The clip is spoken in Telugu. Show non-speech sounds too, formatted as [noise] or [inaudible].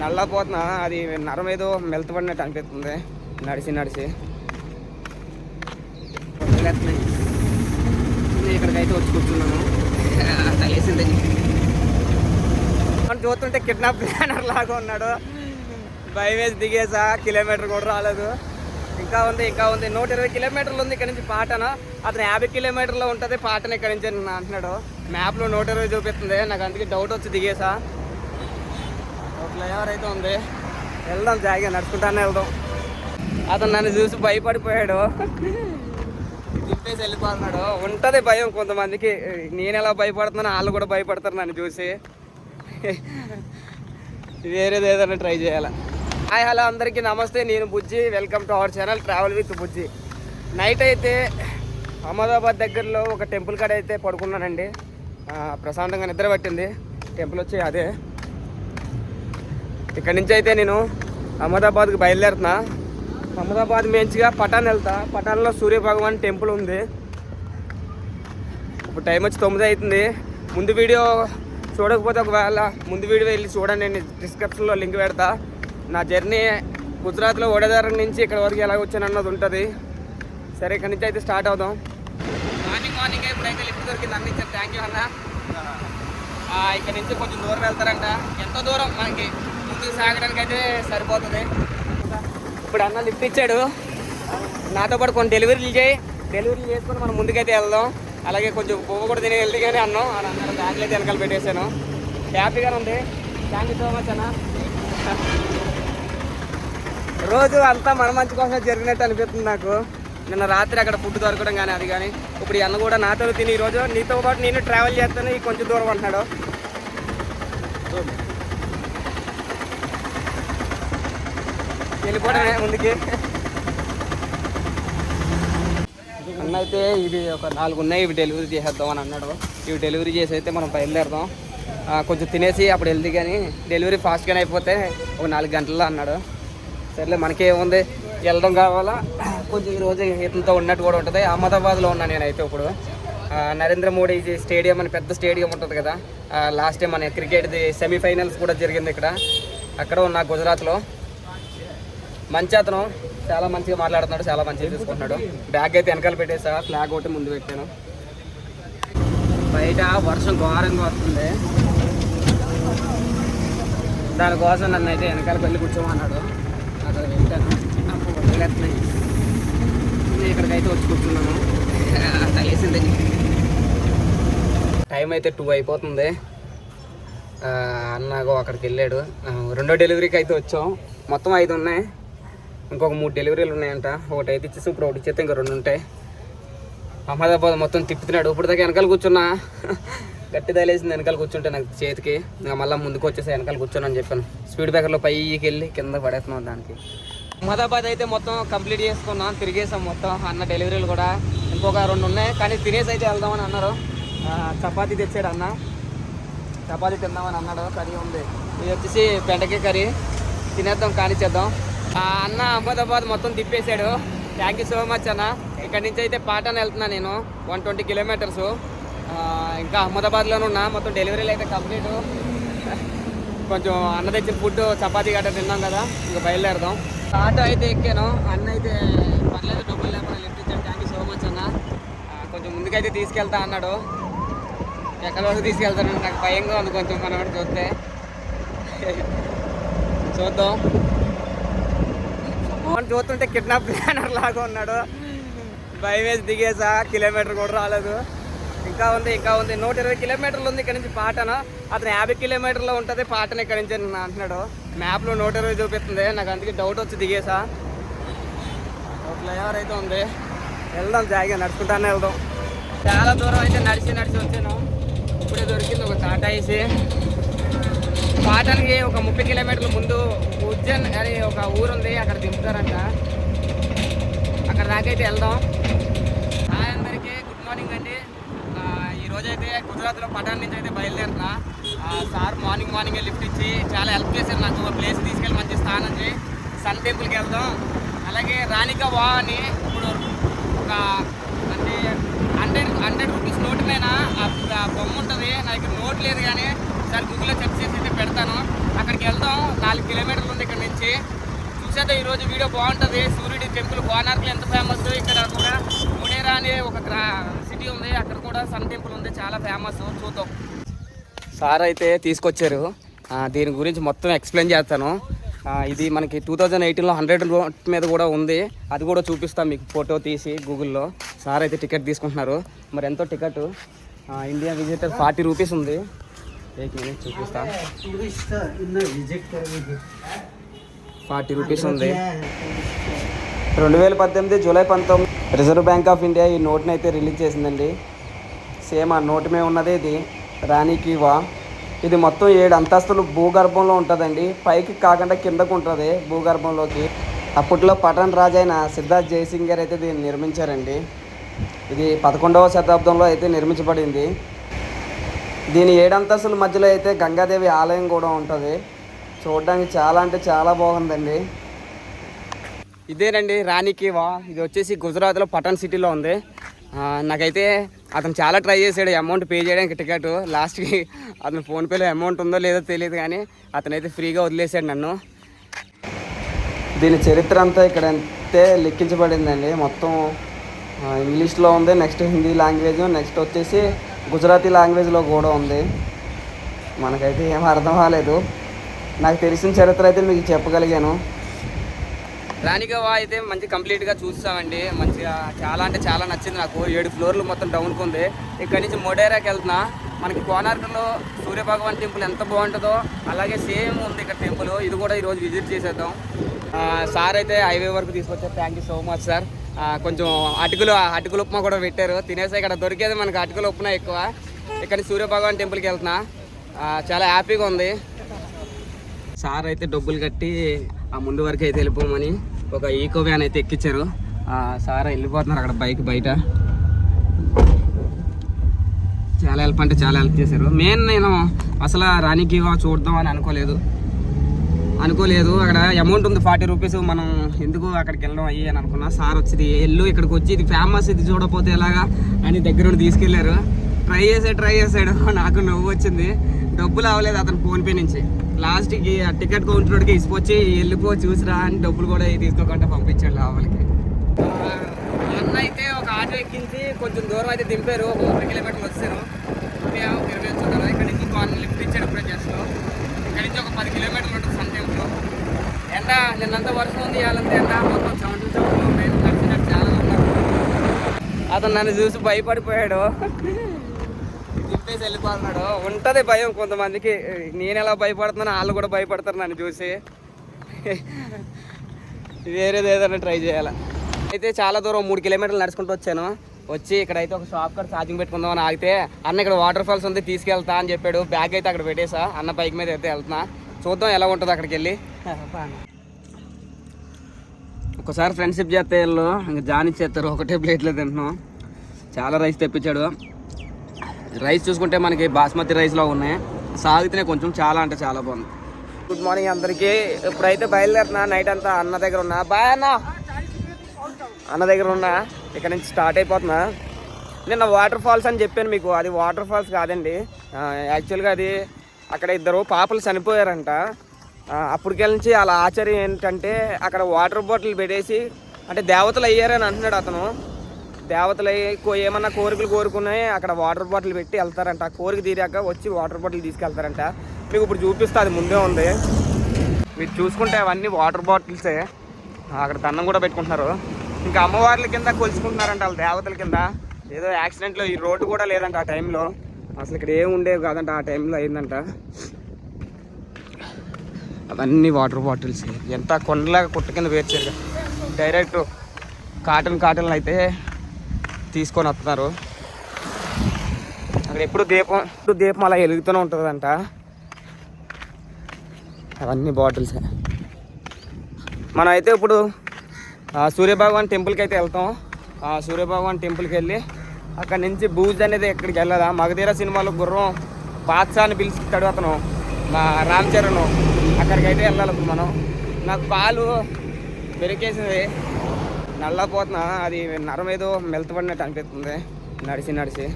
నల్లపోతున్నా అది నరం ఏదో మెల్తపడినట్టు అనిపిస్తుంది. నడిచి నడిచి. నేను ఇక్కడికైతే వచ్చి కూర్చున్నాను. తగేసింది మనం చూస్తుంటే కిడ్నాప్ ప్లానర్ లాగా ఉన్నాడు. బైవేస్ దిగేసా కిలోమీటర్ కూడా రాలేదు. ఇంకా ఉంది ఇంకా ఉంది. నూట ఇరవై కిలోమీటర్లు ఉంది ఇక్కడ నుంచి పాటన. అతను యాభై కిలోమీటర్లో ఉంటుంది పాటన ఇక్కడ నుంచి అంటున్నాడు. మ్యాప్లో నూట ఇరవై చూపిస్తుంది. నాకు అందుకే డౌట్ వచ్చి దిగేసా. ఫ్లైఓవర్ అయితే ఉంది. వెళ్దాం జాగ్రత్త నడుచుకుంటానే వెళ్దాం. అతను నన్ను చూసి భయపడిపోయాడు. దింపేసి వెళ్ళిపోతున్నాడు. ఉంటుంది భయం కొంతమందికి. నేను ఎలా భయపడుతున్నానో వాళ్ళు కూడా భయపడతారు నన్ను చూసి. వేరేది ఏదైనా ట్రై చేయాలి? హాయ్ హలో అందరికీ నమస్తే. నేను Bujji. Welcome to our channel travel with Bujji. Night అయితే అహ్మదాబాద్ దగ్గరలో ఒక టెంపుల్ కాడ అయితే పడుకున్నానండి. ప్రశాంతంగా నిద్ర పట్టింది. టెంపుల్ వచ్చి అదే. ఇక్కడి నుంచి అయితే నేను అహ్మదాబాద్కి బయలుదేరుతున్నా. అహ్మదాబాద్ మేంచిగా పటాన్ వెళ్తా. పటాన్లో సూర్య భగవాన్ టెంపుల్ ఉంది. ఇప్పుడు టైం వచ్చి తొమ్మిది అవుతుంది. ముందు వీడియో చూడకపోతే ఒకవేళ ముందు వీడియో వెళ్ళి చూడండి. నేను డిస్క్రిప్షన్లో లింక్ పెడతా. నా జర్నీ గుజరాత్లో ఓడేదారం నుంచి ఇక్కడ వరకు ఎలా వచ్చాను అన్నది ఉంటుంది. సరే ఇక్కడ నుంచి అయితే స్టార్ట్ అవుదాం. మార్నింగ్ మార్నింగ్ ఇప్పుడైతే లిఫ్ట్ దొరికింది అందించారు థ్యాంక్ యూ అన్న. ఇక్కడ నుంచి కొంచెం దూరం వెళ్తారంట. ఎంత దూరం మనకి? ముందుకు సాగడానికి అయితే సరిపోతుంది. ఇప్పుడు అన్న లిఫ్ట్ ఇచ్చాడు. నాతో పాటు కొన్ని డెలివరీలు చేయి. డెలివరీలు చేసుకొని మనం ముందుకైతే వెళ్దాం. అలాగే కొంచెం పువ్వు కూడా తినే వెళ్తే కానీ అన్నాం. అని అన్నారు బ్యాగ్లు అయితే వెనకాల పెట్టేశాను. హ్యాపీగానే ఉంది. థ్యాంక్ యూ సో మచ్ అన్న. రోజు అంతా మన మంచి కోసం జరిగినట్టు అనిపిస్తుంది నాకు. నిన్న రాత్రి అక్కడ ఫుడ్ దొరకడం కానీ అది కానీ ఇప్పుడు అన్న కూడా నాతో తిని ఈరోజు నీతో పాటు నేను ట్రావెల్ చేస్తాను. కొంచెం దూరం అంటున్నాడు. వెళ్ళిపోవడమే ముందుకి. అన్న అయితే ఇవి ఒక నాలుగు ఉన్నాయి ఇవి డెలివరీ చేసేద్దాం అని అన్నాడు. ఇవి డెలివరీ చేసి అయితే మనం బయలుదేరదాం. కొంచెం తినేసి అప్పుడు వెళ్తే కానీ డెలివరీ ఫాస్ట్గానే అయిపోతే ఒక నాలుగు గంటల్లో అన్నాడు. సర్లే మనకేముంది? వెళ్ళడం కావాలా? కొంచెం ఈరోజు ఇతనితో ఉన్నట్టు కూడా ఉంటుంది. అహ్మదాబాద్లో ఉన్నాను నేనైతే ఇప్పుడు. నరేంద్ర మోడీ స్టేడియం అని పెద్ద స్టేడియం ఉంటుంది కదా. లాస్ట్ టైం మన క్రికెట్ది సెమీఫైనల్స్ కూడా జరిగింది ఇక్కడ. అక్కడ ఉన్నా గుజరాత్లో. మంచి అతను. చాలా మంచిగా మాట్లాడుతున్నాడు చాలా మంచిగా చూసుకుంటున్నాడు. బ్యాగ్ అయితే వెనకాల పెట్టేసా ఫ్లాగ్ ఒకటి ముందు పెట్టాను. బయట వర్షం ఘోరంగా వస్తుంది. దానికోసం నన్ను అయితే వెనకాల పెళ్ళి కూర్చోమన్నాడు. అక్కడ వెళ్తాను అప్పుడు వదిలేస్తున్నాయి నేను ఇక్కడికైతే వచ్చి కూర్చున్నాను. [laughs] తగేసింది. టైం అయితే టూ అయిపోతుంది. అన్నాగో అన్నగో అక్కడికి వెళ్ళాడు. రెండో డెలివరీకి అయితే వచ్చాం. మొత్తం ఐదు ఉన్నాయి. ఇంకొక మూడు డెలివరీలు ఉన్నాయంట. ఒకటి అయితే ఇచ్చేసి ఇప్పుడు ఒకటి ఇచ్చేస్తే ఇంకా రెండు ఉంటాయి. అహ్మదాబాద్ మొత్తం తిప్పుతున్నాడు. ఇప్పుడు దాకా వెనకాల కూర్చున్నా. గట్టి తగిలేసింది వెనకాల కూర్చుంటే నాకు చేతికి. ఇంకా మళ్ళీ ముందుకు వచ్చేసి వెనకాల కూర్చోనని అని చెప్పాను. స్పీడ్ బ్రేకర్లో పైకి వెళ్ళి కింద పడేస్తున్నాం దానికి. అహ్మదాబాద్ అయితే మొత్తం కంప్లీట్ చేసుకున్నాం తిరిగేసాం మొత్తం అన్న డెలివరీలు కూడా. ఇంకొక రెండు ఉన్నాయి కానీ తినేసి అయితే వెళ్దామని అన్నారు. ఆ, చపాతీ తెచ్చాడు అన్న. చపాతీ తిందామని అన్నాడు కర్రీ ఉంది. ఇది వచ్చేసి బెండకాయ కర్రీ. తినేద్దాం కానిచ్చేద్దాం అన్న అహ్మదాబాద్ మొత్తం తిప్పేశాడు. థ్యాంక్ యూ సో మచ్ అన్న. ఇక్కడ నుంచి అయితే పాటాన్ వెళ్తున్నా నేను. వన్ ట్వంటీ కిలోమీటర్స్ ఇంకా అహ్మదాబాద్లోనే ఉన్నా. మొత్తం డెలివరీలు అయితే కంప్లీట్ కొంచెం అన్న తెచ్చిన ఫుడ్ చపాతీ గట్రా తిన్నాం కదా. ఇంకా బయలుదేరదాం. ఆటో అయితే ఎక్కాను. అన్న అయితే పర్లేదు డబ్బులు లేకుండా లిఫ్ట్ ఇచ్చాను థ్యాంక్ యూ సో మచ్ అన్న. కొంచెం ముందుకైతే తీసుకెళ్తా అన్నాడు. ఎక్కడ వరకు తీసుకెళ్తాను నాకు భయంగా ఉంది కొంచెం మనవాడు చూస్తే. చూద్దాం. మనం చూస్తుంటే కిడ్నాప్ ప్లానర్ లాగా ఉన్నాడు. బైవేస్ దిగేసా కిలోమీటర్ కూడా రాలేదు. ఇంకా ఉంది ఇంకా ఉంది. నూట ఇరవై కిలోమీటర్లు ఉంది ఇక్కడ నుంచి పాటన. అతను యాభై కిలోమీటర్లో ఉంటుంది పాటన ఇక్కడ నుంచి అని అంటున్నాడు. మ్యాప్లో నూట ఇరవై చూపిస్తుంది. నాకు అందుకే డౌట్ వచ్చి దిగేసా. ఫ్లైఓవర్ అయితే ఉంది. వెళ్దాం జాయిగా నడుచుకుంటానే వెళ్దాం. చాలా దూరం అయితే నడిచి నడిచి వచ్చాను. ఇప్పుడే దొరికింది ఒక టాటా ఏసీ. పాటలకి ఒక ముప్పై కిలోమీటర్ల ముందు ఉజ్జన్ అని ఒక ఊరు ఉంది అక్కడ దింపుతారంట. అక్కడ దాకైతే వెళ్దాం. హాయ్ అందరికీ గుడ్ మార్నింగ్ అండి. ఈరోజైతే గుజరాత్లో పటాన్ నుంచి అయితే బయలుదేరుతున్నా. ఆ, సార్ మార్నింగ్ మార్నింగ్ లిఫ్ట్ ఇచ్చి చాలా హెల్ప్ చేశారు నాకు. ఒక ప్లేస్ తీసుకెళ్ళి మంచి స్థానం సన్ టెంపుల్కి వెళ్దాం. అలాగే రాణిక వా అని ఇప్పుడు ఒక అంటే హండ్రెడ్ హండ్రెడ్ రూపీస్ నోట్ మీద బొమ్మ ఉంటుంది. నాకు నోట్ లేదు కానీ సార్ గూగుల్లో సెర్చ్ చేసేది పెడతాను. అక్కడికి వెళ్దాం. నాలుగు కిలోమీటర్లు ఉంది ఇక్కడ నుంచి. ఈ ఈరోజు వీడియో బాగుంటుంది. సూర్యుడి టెంపుల్ కోనార్కులు ఎంత ఫేమస్ ఇక్కడ కూడా మునేరా అనే ఒక సిటీ ఉంది. అక్కడ కూడా సన్ టెంపుల్ ఉంది. చాలా ఫేమస్ చూద్దాం. సార్ అయితే తీసుకొచ్చారు. దీని గురించి మొత్తం ఎక్స్ప్లెయిన్ చేస్తాను. ఇది మనకి టూ థౌజండ్ ఎయిటీన్లో హండ్రెడ్ నోట్ మీద కూడా ఉంది. అది కూడా చూపిస్తాం మీకు ఫోటో తీసి గూగుల్లో సార్ అయితే టికెట్ తీసుకుంటున్నారు. మరి ఎంతో ticket India visitor forty rupees ఉంది. ఫార్టీ రూపీస్ ఉంది. రెండు వేల పద్దెనిమిది జూలై పంతొమ్మిది రిజర్వ్ బ్యాంక్ ఆఫ్ ఇండియా ఈ నోట్ని అయితే రిలీజ్ చేసిందండి. సేమ్ ఆ నోటు మీద ఉన్నది ఇది. రాణికివా ఇది మొత్తం ఏడు అంతస్తులు భూగర్భంలో ఉంటుందండి. పైకి కాకుండా కిందకు ఉంటుంది భూగర్భంలోకి. అప్పట్లో పటన్ రాజైన సిద్ధార్థ్ జయసింగ్ గారు అయితే దీన్ని నిర్మించారండి. ఇది పదకొండవ శతాబ్దంలో అయితే నిర్మించబడింది. దీని ఏడంతస్తుల మధ్యలో అయితే గంగాదేవి ఆలయం కూడా ఉంటుంది. చూడడానికి చాలా అంటే చాలా బాగుందండి. ఇదేనండి రాణికి వా ఇది వచ్చేసి గుజరాత్లో పటన్ సిటీలో ఉంది. నాకైతే అతను చాలా ట్రై చేశాడు అమౌంట్ పే చేయడానికి టికెట్. లాస్ట్కి అతను ఫోన్పేలో అమౌంట్ ఉందో లేదో తెలియదు కానీ అతనైతే ఫ్రీగా వదిలేశాడు నన్ను. దీని చరిత్ర అంతా ఇక్కడ అంతే లిఖించబడిందండి మొత్తం ఇంగ్లీష్లో ఉంది నెక్స్ట్ హిందీ లాంగ్వేజ్ నెక్స్ట్ వచ్చేసి గుజరాతీ లాంగ్వేజ్లో కూడా ఉంది. మనకైతే ఏం అర్థం కాలేదు. నాకు తెలిసిన చరిత్ర అయితే మీకు చెప్పగలిగాను. రాణిగవా అయితే మంచి కంప్లీట్గా చూస్తామండి మంచిగా చాలా అంటే చాలా నచ్చింది నాకు. ఏడు ఫ్లోర్లు మొత్తం డౌన్కి ఉంది. ఇక్కడి నుంచి మొడేరాకి వెళ్తున్నా. మనకి కోనార్కలో సూర్యభగవాన్ టెంపుల్ ఎంత బాగుంటుందో అలాగే సేమ్ ఉంది ఇక్కడ టెంపుల్. ఇది కూడా ఈరోజు విజిట్ చేసేద్దాం. సార్ అయితే హైవే వరకు తీసుకొచ్చారు. Thank you so much sir. కొంచెం అటుకులు అటుకులు ఉప్మా కూడా పెట్టారు. తినేసి ఇక్కడ దొరికేది మనకి అటుకులు ఉప్మా ఎక్కువ. ఇక్కడ సూర్యభగవాన్ టెంపుల్కి వెళ్తున్నా. చాలా హ్యాపీగా ఉంది. సార్ అయితే డబ్బులు కట్టి ఆ ముందు వరకు అయితే వెళ్ళిపోమని ఒక ఈకో వ్యాన్ అయితే ఎక్కించారు సార్ వెళ్ళిపోతున్నారు అక్కడ బైక్ బయట. చాలా హెల్ప్ అంటే చాలా హెల్ప్ చేశారు. మెయిన్ నేను అసలు రాణికి చూద్దాం అని అనుకోలేదు. అనుకోలేదు. అక్కడ అమౌంట్ ఉంది ఫార్టీ రూపీస్ మనం ఎందుకు అక్కడికి వెళ్ళడం అయ్యి అని అనుకున్నా. సార్ వచ్చింది ఎల్లు ఇక్కడికి వచ్చి ఇది ఫేమస్ ఇది చూడకపోతే ఎలాగా అని దగ్గర నుండి తీసుకెళ్ళారు. ట్రై చేసాడు ట్రై చేసాడు [laughs] నాకు నవ్వు వచ్చింది. డబ్బులు అవ్వలేదు అతను ఫోన్పే నుంచి. లాస్ట్కి ఆ టికెట్ కౌంటర్కి ఇసుకొచ్చి వెళ్ళిపో చూసిరా అని డబ్బులు కూడా తీసుకోకుండా పంపించాడు లోపలికి అన్న అయితే ఒక ఆటో ఎక్కించి కొంచెం దూరం అయితే దింపారు. ఒక ముప్పై కిలోమీటర్లు వచ్చారు. ఇరవై ఇరవై ఇక్కడ నుంచి లిఫ్ట్ ఇచ్చాడు ఇప్పుడే అక్కడి నుంచి ఒక పది కిలోమీటర్లు ఉంటుంది సన్ టెంపుల్ ఎండ నిన్నంత వర్షం ఉంది ఇవాళంతా ఎండ మొత్తం చెమటలు చెమటలు నడిచినట్టు చాలా ఉన్నారు అతను నన్ను చూసి భయపడిపోయాడు. తిప్పేసి వెళ్ళిపోతున్నాడు. ఉంటుంది భయం కొంతమందికి. నేను ఎలా భయపడుతున్నాను వాళ్ళు కూడా భయపడతారు నన్ను చూసి. వేరేది ఏదైనా ట్రై చేయాలి? అయితే చాలా దూరం మూడు కిలోమీటర్లు నడుచుకుంటూ వచ్చాను. వచ్చి ఇక్కడ అయితే ఒక షాప్ కాడ ఛార్జింగ్ పెట్టుకుందామని ఆగితే అన్న ఇక్కడ వాటర్ ఫాల్స్ ఉంది తీసుకెళ్తా అని చెప్పాడు. బ్యాగ్ అయితే అక్కడ పెట్టేసా. అన్న బైక్ మీద అయితే వెళ్తున్నా. చూద్దాం ఎలా ఉంటుంది అక్కడికి వెళ్ళి. ఒకసారి ఫ్రెండ్షిప్ చేస్తే వీళ్ళు ఇంకా జానిచ్చేస్తారు ఒకటే ప్లేట్లో తింటున్నాం. చాలా రైస్ తెప్పించాడు. రైస్ చూసుకుంటే మనకి బాస్మతి రైస్లో ఉన్నాయి. సాగితేనే కొంచెం చాలా అంటే చాలా బాగుంది. గుడ్ మార్నింగ్ అందరికీ. ఇప్పుడైతే బయలుదేరుతున్నా. నైట్ అంతా అన్న దగ్గర ఉన్నా. బాయ్ అన్న. అన్న దగ్గర ఉన్నా. ఇక్కడ నుంచి స్టార్ట్ అయిపోతున్నా. నిన్న వాటర్ ఫాల్స్ అని చెప్పాను మీకు అది వాటర్ ఫాల్స్ కాదండి. యాక్చువల్గా అది అక్కడ ఇద్దరు పాపలు చనిపోయారంట. ఆ, అప్పటికెళ్ళ నుంచి వాళ్ళ ఏంటంటే అక్కడ వాటర్ బాటిల్ పెట్టేసి అంటే దేవతలు అయ్యారని అంటున్నాడు అతను. దేవతలు అయ్యి ఏమన్నా కోరికలు కోరుకున్నాయి అక్కడ వాటర్ బాటిల్ పెట్టి వెళ్తారంట. కోరిక తీరాక వచ్చి వాటర్ బాటిల్ తీసుకెళ్తారంట. మీకు ఇప్పుడు చూపిస్తా అది ముందే ఉంది. మీరు చూసుకుంటే అవన్నీ వాటర్ బాటిల్సే. అక్కడ దండం కూడా పెట్టుకుంటున్నారు. ఇంకా అమ్మవార్ల కింద కొలుచుకుంటున్నారంట వాళ్ళ దేవతల కింద. ఏదో యాక్సిడెంట్లో ఈ రోడ్డు కూడా లేదంట ఆ టైంలో. అసలు ఇక్కడ ఏం ఉండేవి కాదంట ఆ టైంలో అయిందంట. అవన్నీ వాటర్ బాటిల్స్. ఎంత కొండలాగా కుట్ట కింద పేర్చారు డైరెక్ట్ కాటన్ కాటన్లు అయితే తీసుకొని వస్తున్నారు. అక్కడ ఎప్పుడు దీపం ఎప్పుడు దీపం అలా వెలుగుతూనే ఉంటుందంట. అవన్నీ బాటిల్స్. మనం అయితే ఇప్పుడు సూర్యభగవాన్ టెంపుల్కి అయితే వెళ్తాం. ఆ సూర్యభగవాన్ టెంపుల్కి వెళ్ళి అక్కడ నుంచి బూజ్ అనేది ఎక్కడికి వెళ్ళదా మగధీర సినిమాలో గుర్రం పాత్సాన్ని పిలుస్తాడు అతను మా రామ్ చరణ్. అక్కడికి అయితే వెళ్ళాలి మనం. నాకు పాలు పెరికేసింది నల్లపోతున్నా అది నరం ఏదో మెల్తపడినట్టు అనిపిస్తుంది. నడిచి నడిచి.